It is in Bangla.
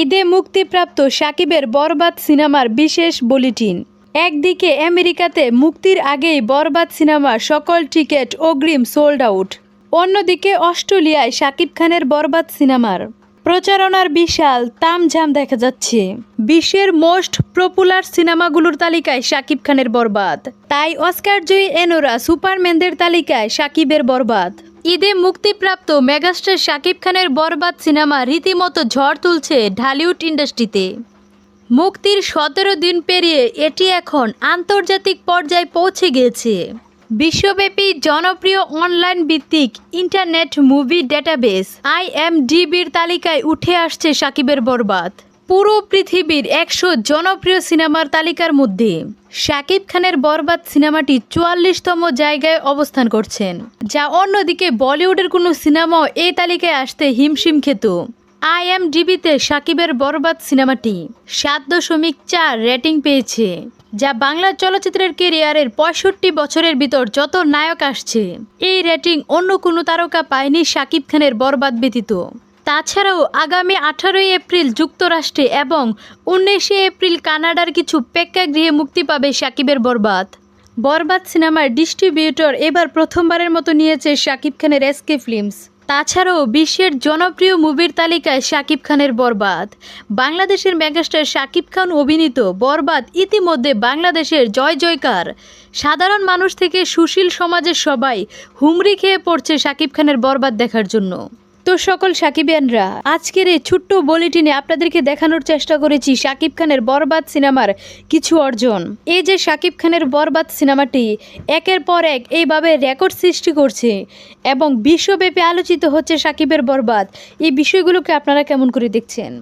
ঈদে মুক্তিপ্রাপ্ত সাকিবের বরবাদ সিনেমার বিশেষ বুলেটিন। একদিকে আমেরিকাতে মুক্তির আগেই বরবাদ সিনেমার সকল টিকিট অগ্রিম সোল্ড আউট। অন্যদিকে অস্ট্রেলিয়ায় সাকিব খানের বরবাদ সিনেমার প্রচারণার বিশাল তামঝাম দেখা যাচ্ছে। বিশ্বের মোস্ট পপুলার সিনেমাগুলোর তালিকায় সাকিব খানের বরবাদ। তাই অস্কার জয়ী এনোরা সুপারম্যানদের তালিকায় সাকিবের বরবাদ। ঈদে মুক্তিপ্রাপ্ত মেগাস্টার শাকিব খানের বরবাদ সিনেমা রীতিমতো ঝড় তুলছে ঢালিউড ইন্ডাস্ট্রিতে। মুক্তির সতেরো দিন পেরিয়ে এটি এখন আন্তর্জাতিক পর্যায়ে পৌঁছে গিয়েছে। বিশ্বব্যাপী জনপ্রিয় অনলাইন ভিত্তিক ইন্টারনেট মুভি ডেটাবেস আইএমডিবির তালিকায় উঠে আসছে সাকিবের বরবাদ। পুরো পৃথিবীর একশো জনপ্রিয় সিনেমার তালিকার মধ্যে শাকিব খানের বরবাদ সিনেমাটি চুয়াল্লিশতম জায়গায় অবস্থান করছেন। যা অন্যদিকে বলিউডের কোনো সিনেমাও এই তালিকায় আসতে হিমশিম খেত। আইএমডিবিতে সাকিবের বরবাদ সিনেমাটি সাত দশমিক চার রেটিং পেয়েছে, যা বাংলা চলচ্চিত্রের কেরিয়ারের পঁয়ষট্টি বছরের ভিতর যত নায়ক আসছে, এই রেটিং অন্য কোনো তারকা পায়নি শাকিব খানের বরবাদ ব্যতীত। তাছাড়াও আগামী আঠারোই এপ্রিল যুক্তরাষ্ট্রে এবং উনিশে এপ্রিল কানাডার কিছু প্রেক্ষাগৃহে মুক্তি পাবে সাকিবের বরবাদ। বরবাদ সিনেমার ডিস্ট্রিবিউটর এবার প্রথমবারের মতো নিয়েছে শাকিব খানের এসকে ফিল্মস। তাছাড়াও বিশ্বের জনপ্রিয় মুভির তালিকায় শাকিব খানের বরবাদ। বাংলাদেশের মেগাস্টার শাকিব খান অভিনীত বরবাদ ইতিমধ্যে বাংলাদেশের জয় জয়কার। সাধারণ মানুষ থেকে সুশীল সমাজের সবাই হুমড়ি খেয়ে পড়ছে শাকিব খানের বরবাদ দেখার জন্য। তো সকল সাকিবিয়ানরা, আজকের এই ছোট্ট বলিটিনে আপনাদেরকে দেখানোর চেষ্টা করেছি সাকিব খানের বরবাদ সিনেমার কিছু অর্জন। এই যে সাকিব খানের বরবাদ সিনেমাটি, একের পর এক এইভাবে রেকর্ড সৃষ্টি করছে এবং বিশ্বব্যাপী আলোচিত হচ্ছে সাকিবের বরবাদ। এই বিষয়গুলোকে আপনারা কেমন করে দেখছেন?